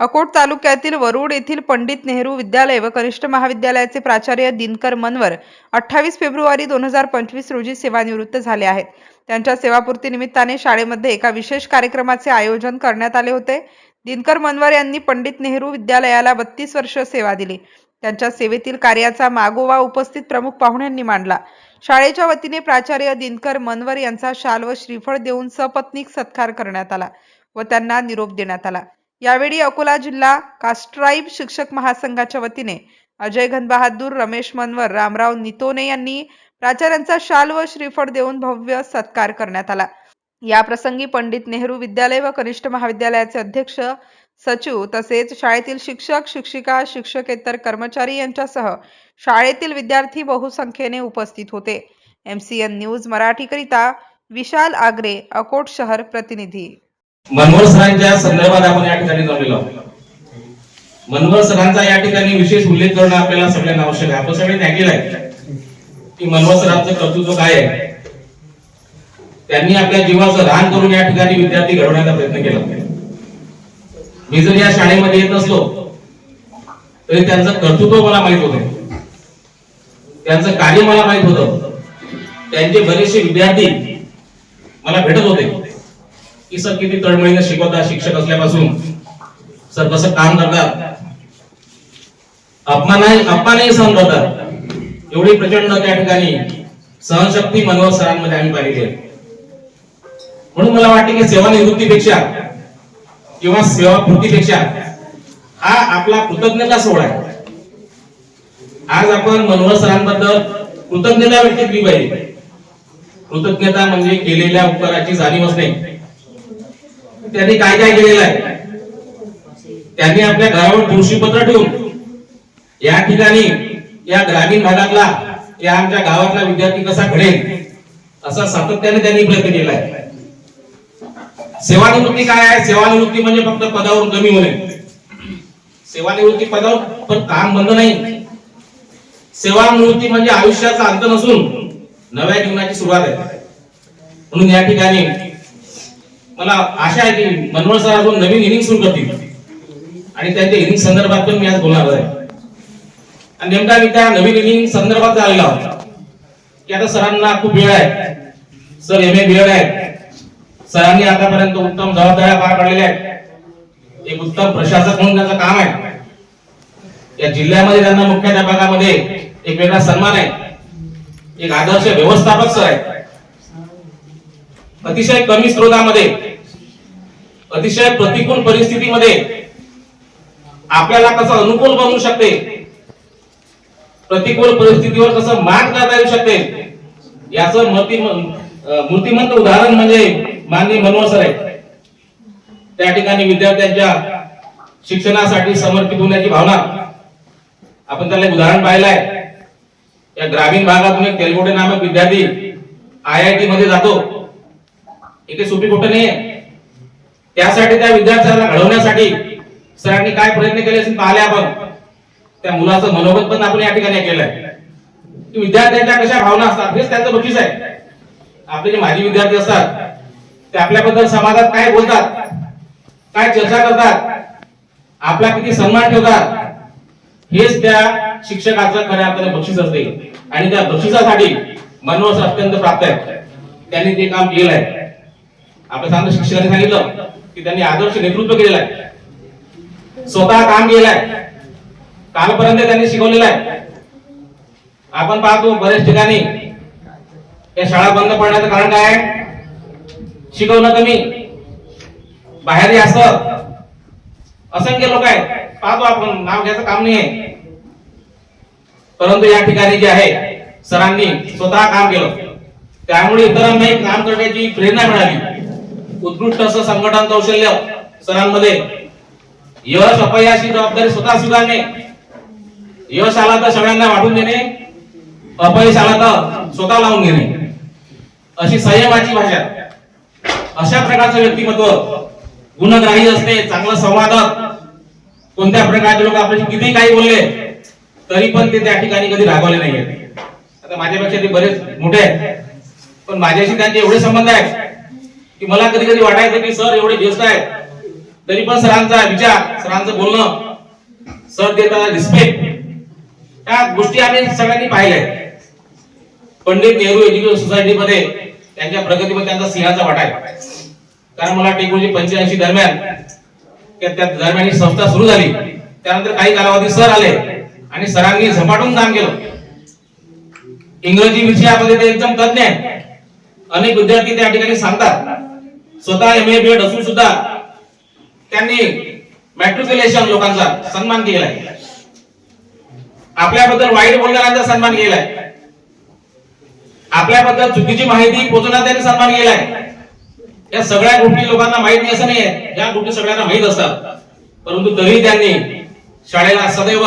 अकोट तालुक्यातील वरुड येथील पंडित नेहरू विद्यालय व कनिष्ठ महाविद्यालयाचे प्राचार्य दिनकर मनवर अठ्ठावीस फेब्रुवारी दोन हजार पंचवीस रोजी सेवानिवृत्त झाले आहेत. त्यांच्या सेवापूर्ती निमित्ताने शाळेमध्ये एका विशेष कार्यक्रमाचे आयोजन करण्यात आले होते. दिनकर मनवर यांनी पंडित नेहरू विद्यालयाला बत्तीस वर्ष सेवा दिली. त्यांच्या सेवेतील कार्याचा मागोवा उपस्थित प्रमुख पाहुण्यांनी मांडला. शाळेच्या वतीने प्राचार्य दिनकर मनवर यांचा शाल व श्रीफळ देऊन सपत्नीक सत्कार करण्यात आला व त्यांना निरोप देण्यात आला. यावेळी अकोला जिल्हा कास्ट्राईब शिक्षक महासंघाच्या वतीने अजय घनबहादूर रमेश मनवर रामराव नितोने यांनी प्राचार्यांचा शाल व श्रीफळ देऊन भव्य सत्कार करण्यात आला. या प्रसंगी पंडित नेहरू विद्यालय व कनिष्ठ महाविद्यालयाचे अध्यक्ष सचिव तसेच शाळेतील शिक्षक शिक्षिका शिक्षकेतर कर्मचारी यांच्यासह शाळेतील विद्यार्थी बहुसंख्येने उपस्थित होते. एमसीएन न्यूज मराठीकरिता विशाल आगरे अकोट शहर प्रतिनिधी. मनोहर सरांच्या संदर्भात आपण या ठिकाणी जमलेलो आहोत मनोहर सरांचा या ठिकाणी विशेष उल्लेख करणं आपल्याला सगळ्यांना आवश्यक आहे. आपण सगळे त्यागील आहे की मनोहर सरांचं कर्तृत्व काय आहे? त्यांनी आपल्या जीवाचं रान करून या ठिकाणी विद्यार्थी घडवण्याचा प्रयत्न केला. मी जर या शाळेमध्ये येत नसलो तरी त्यांचं कर्तृत्व मला माहीत होत. त्यांचं कार्य मला माहीत होतं. त्यांचे बरेचसे विद्यार्थी मला भेटत होते. की सर किती तळमळीने शिकवतात शिक्षक असल्यापासून? सर कसं काम करतात? अपमान अपमानही सहन करतात एवढी प्रचंड त्या ठिकाणी सहनशक्ती मनोहर सरांमध्ये आम्ही पाहिली आहे. म्हणून मला वाटते की सेवानिवृत्तीपेक्षा किंवा सेवापूर्तीपेक्षा हा आपला कृतज्ञता सोहळा आहे. आज आपण मनोहर सरांबद्दल कृतज्ञता व्यक्त केली पाहिजे. कृतज्ञता म्हणजे केलेल्या उपकाराची जाणीव असणे. त्यांनी काय काय केलेलं आहे? त्यांनी आपल्या घरावर तुळशीपत्र ठेवून या ठिकाणी या ग्रामीण भागातला या आमच्या गावातला विद्यार्थी कसा घडेल असा सातत्याने त्यांनी प्रयत्न केला आहे. सेवानिवृत्ती काय आहे? सेवानिवृत्ती म्हणजे फक्त पदावरून कमी होणे. सेवानिवृत्ती पदावर पण काम बंद नाही. सेवानिवृत्ती म्हणजे आयुष्याचा अंत नसून नव्या जीवनाची सुरुवात आहे. म्हणून या ठिकाणी मला आशा आहे की मनोहर सर अजून नवीन इनिंग सुरू करतील. आणि त्यांच्या इनिंग संदर्भात पण मी आज बोलणार आहे. आणि नेमका मी त्या नवीन इनिंग संदर्भात आलेला होता. की आता सरांना खूप वेळ आहे. सर एम ए बी आहेत. आहे सरांनी आतापर्यंत उत्तम जबाबदाऱ्या पार पाडलेल्या आहेत. एक उत्तम प्रशासक म्हणून त्यांचं काम आहे. या जिल्ह्यामध्ये त्यांना मुख्याध्यापकामध्ये एक वेगळा सन्मान आहे. एक आदर्श व्यवस्थापक सर आहे अतिशय कमी स्रोतामध्ये अतिशय प्रतिकूल परिस्थितीमध्ये आपल्याला कसं अनुकूल बनवू शकते? प्रतिकूल परिस्थितीवर कसं मात करता येऊ शकते? याचं मूर्तिमंत उदाहरण म्हणजे माननीय मनोहर सर आहे त्या ठिकाणी विद्यार्थ्यांच्या शिक्षणासाठी समर्पित होण्याची भावना आपण त्याला एक उदाहरण पाहिलं आहे या ग्रामीण भागातून एक तेलगोटे नामक विद्यार्थी आय आय टी मध्ये जातो. इथे सोपी गोष्ट नाहीये. त्यासाठी त्या विद्यार्थ्याला घडवण्यासाठी सरांनी काय प्रयत्न केले असेल पाहिले आपण. त्या मुलाचं मनोगत पण आपण या ठिकाणी केलंय. आहे विद्यार्थ्यांच्या कशा भावना असतात हेच त्यांचं बक्षीस आहे. आपले जे माजी विद्यार्थी असतात ते आपल्याबद्दल समाजात काय बोलतात काय चर्चा करतात आपला किती सन्मान ठेवतात हेच त्या शिक्षकाचं खऱ्या अर्थाने बक्षीस असते. आणि त्या बक्षिसासाठी मनोज अत्यंत प्राप्त आहे त्यांनी ते काम केलं आहे आपल्या सांगतो शिक्षकांनी सांगितलं. की त्यांनी आदर्श नेतृत्व केलेलं आहे. स्वतः काम केलं आहे. कालपर्यंत त्यांनी शिकवलेलं आहे. आपण पाहतो बऱ्याच ठिकाणी या शाळा बंद पडण्याचं कारण काय आहे? शिकवणं कमी बाहेर असं असंख्य लोक आहेत. पाहतो आपण नाव घ्यायचं काम नाही आहे. परंतु या ठिकाणी जे आहे सरांनी स्वतः काम केलं. त्यामुळे इतरांनाही काम करण्याची प्रेरणा मिळाली. उत्कृष्ट असं संघटन कौशल्य सरांमध्ये. यश अपयशाची जबाबदारी स्वतः स्वीकारणे. यश आला तर सगळ्यांना वाटून देणे. अपयश आला तर स्वतः लावून घेणे. अशी संयमाची भाषा. अशा प्रकारचं व्यक्तिमत्व गुणग्राही असते चांगलं संवादक. कोणत्या प्रकारचे लोक आपल्याशी किती काही बोलले तरी पण ते त्या ठिकाणी कधी रागवले नाहीये आता माझ्यापेक्षा ते बरेच मोठे आहेत. पण माझ्याशी त्यांचे एवढे संबंध आहेत. की मला कधी कधी वाटायचं की सर एवढे ज्येष्ठ आहेत. तरी पण सरांचा विचार सरांचं बोलणं सर देताना रिस्पेक्ट या गोष्टी आम्ही सगळ्यांनी पाहिल्या पंडित नेहरू एज्युकेशन सोसायटीमध्ये त्यांच्या प्रगतीमध्ये त्यांचा सिंहाचा वाटा आहे. कारण मला वाटतं एकोणीशे पंच्याऐंशी दरम्यान त्या त्या दरम्यान ही संस्था सुरू झाली. त्यानंतर काही कालावधी सर आले आणि सरांनी झपाटून काम केलं. इंग्रजी विषयामध्ये ते एकदम तज्ञ आहेत. अनेक विद्यार्थी त्या ठिकाणी सांगतात. स्वतः एम ए बी एड असून सुद्धा त्यांनी मॅट्रिक्युलेशन लोकांचा सन्मान केलाय आपल्याबद्दल वाईट बोलणाऱ्यांचा सन्मान केलाय आपल्याबद्दल चुकीची माहिती पोहोचवण्याचा त्यांनी सन्मान केलाय या सगळ्या गोष्टी लोकांना माहीत नाही असं नाही आहे. या गोष्टी सगळ्यांना माहीत असतात परंतु तरी त्यांनी शाळेला सदैव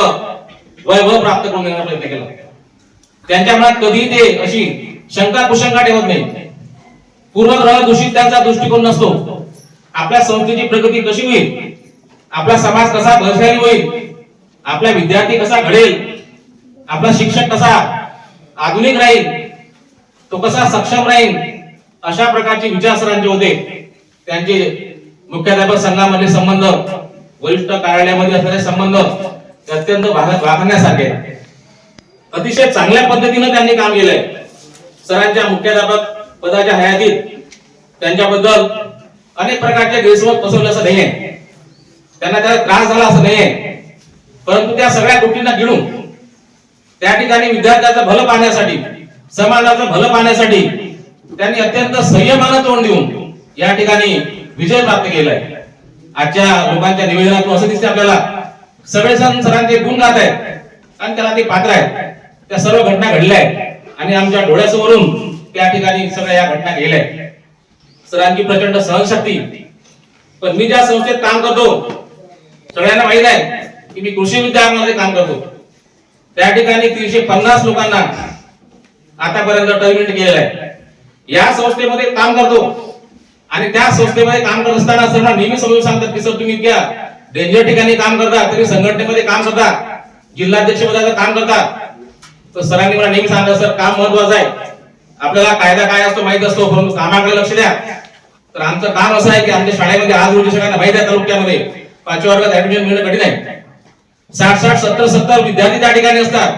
वैभव प्राप्त करून देण्याचा प्रयत्न केला. त्यांच्या मनात कधी ते अशी शंका कुशंका ठेवत नाही पूर्वग्रह दूषित त्यांचा दृष्टिकोन नसतो. आपल्या संस्थेची प्रगती कशी होईल? आपला समाज कसा बलशाली होईल? आपला विद्यार्थी कसा घडेल? आपला शिक्षक कसा आधुनिक राहील? तो कसा सक्षम राहील? अशा प्रकारचे विचार सरांचे होते. त्यांचे मुख्याध्यापक संघामधले संबंध वरिष्ठ कार्यालयामध्ये असणारे संबंध ते अत्यंत वागण्यासारखे अतिशय चांगल्या पद्धतीनं त्यांनी काम केलंय. सरांच्या मुख्याध्यापक पदाच्या हयातीत त्यांच्याबद्दल अनेक प्रकारचे गैरसमज पसरले असं नाहीये. त्यांना त्याचा त्रास झाला असं नाहीये. परंतु त्या सगळ्या गोष्टींना गिळून त्या ठिकाणी विद्यार्थ्याचं भलं पाहण्यासाठी समाजाचं भलं पाहण्यासाठी त्यांनी अत्यंत संयमानं तोंड देऊन या ठिकाणी विजय प्राप्त केलाय. आजच्या लोकांच्या निवेदनातून असं दिसते आपल्याला. सगळे सण सरांचे गुण गात आहेत आणि त्याला ते पात्र आहेत. त्या सर्व घटना घडल्या आहेत. आणि आमच्या डोळ्यासमोरून त्या ठिकाणी सगळ्या या घटना गेल्या सरांची प्रचंड सहनशक्ती. पण मी ज्या संस्थेत काम करतो सगळ्यांना माहीत आहे की मी कृषी विद्यालयामध्ये काम करतो. त्या ठिकाणी तीनशे पन्नास लोकांना आतापर्यंत टर्मिनेट केलेलं आहे. या संस्थेमध्ये काम करतो. आणि त्या संस्थेमध्ये काम करत असताना सर नेहमी समजून सांगतात की सर तुम्ही इतक्या डेंजर ठिकाणी काम करता तरी संघटनेमध्ये काम करता जिल्हाध्यक्ष पदाचं काम करता. तर सरांनी मला नेहमी सांगा सर काम महत्वाचं आहे. आपल्याला कायदा काय असतो माहीत असतो परंतु कामाकडे लक्ष द्या. तर आमचं काम असं आहे की आमच्या शाळेमध्ये आज रोजी सगळ्यांना माहीत आहे तालुक्यामध्ये? पाचव्या वर्गात ऍडमिशन मिळणं कठीण आहे. साठ साठ सत्तर सत्तर विद्यार्थी त्या ठिकाणी असतात.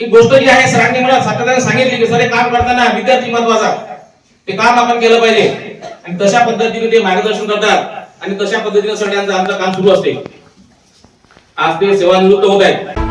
एक गोष्ट जी आहे सरांनी मला सातत्याने सांगितली की सर हे काम करताना विद्यार्थी महत्त्वाचा. ते काम आपण केलं पाहिजे. आणि तशा पद्धतीने ते मार्गदर्शन करतात. आणि तशा पद्धतीने सगळ्यांचं आमचं काम सुरू असते. आज ते सेवानिवृत्त होत आहेत.